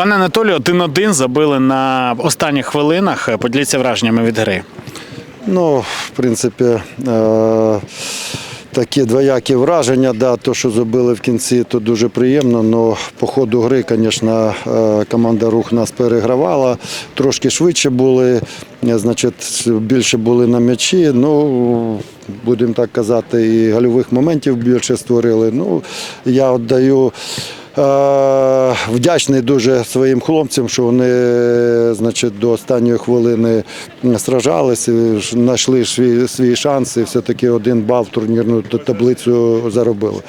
Пане Анатолію, один-один забили на останніх хвилинах. Поділіться враженнями від гри. Ну, в принципі, е- такі двоякі враження, да, то, що забили в кінці, то дуже приємно. але по ходу гри, звісно, е, команда рух нас перегравала, трошки швидше були, е, значить, більше були на м'ячі. Ну, будемо так казати, і гольових моментів більше створили. Ну, я віддаю. Е, Вдячний дуже своїм хлопцям, що вони значить, до останньої хвилини сражалися, знайшли свій, свій шанс і все-таки один бал в турнірну таблицю заробили.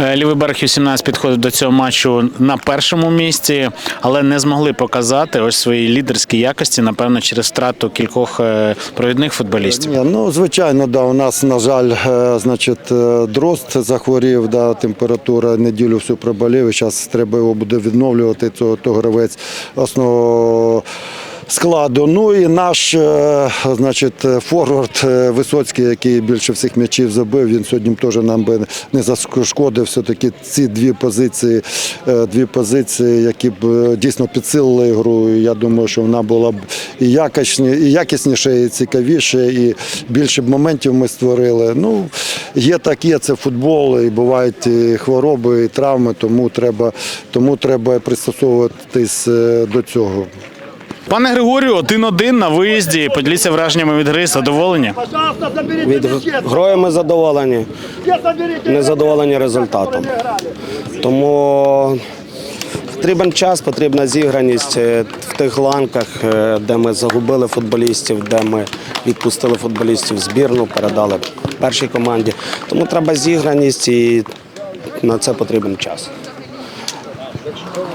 Е, Лівий берег Ю-17 підходив до цього матчу на першому місці, але не змогли показати ось свої лідерські якості, напевно, через втрату кількох е, провідних футболістів. Ні, ну звичайно, да. У нас, на жаль, е, значить, е, дрозд захворів, да, температура неділю всю проболів. і Зараз треба його буде відновлювати. То, то гравець основного складу. Ну і наш, е, значить, форвард е, Висоцький, який більше всіх м'ячів забив. Він сьогодні теж нам би не зашкодив. Все-таки ці дві позиції, е, дві позиції, які б дійсно підсилили гру. Я думаю, що вона була б і якісні, і якісніше, і цікавіше, і більше б моментів ми створили. Ну, є так, є це футбол, і бувають і хвороби, і травми, тому треба, тому треба пристосовуватись до цього. Пане Григорію, один-один на виїзді. Поділіться враженнями від гри, задоволені. Від грою ми задоволені, не задоволені результатом. Тому потрібен час, потрібна зіграність е, в тих ланках, е, де ми загубили футболістів, де ми відпустили футболістів в збірну, передали першій команді. Тому треба зіграність і на це потрібен час.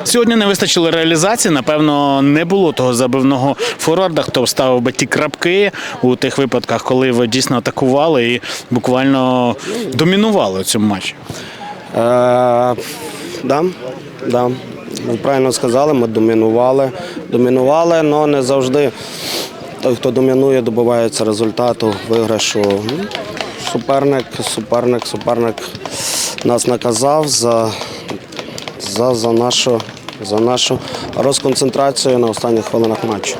Сьогодні не вистачило реалізації. Напевно, не було того забивного форварда, хто вставив би ті крапки у тих випадках, коли ви дійсно атакували і буквально домінували у цьому матчі. Е, да. Ви правильно сказали, ми домінували. Домінували, але не завжди той, хто домінує, добивається результату, виграшу. Ну, Суперник, суперник, суперник нас наказав за, за, за, нашу, за нашу розконцентрацію на останніх хвилинах матчу.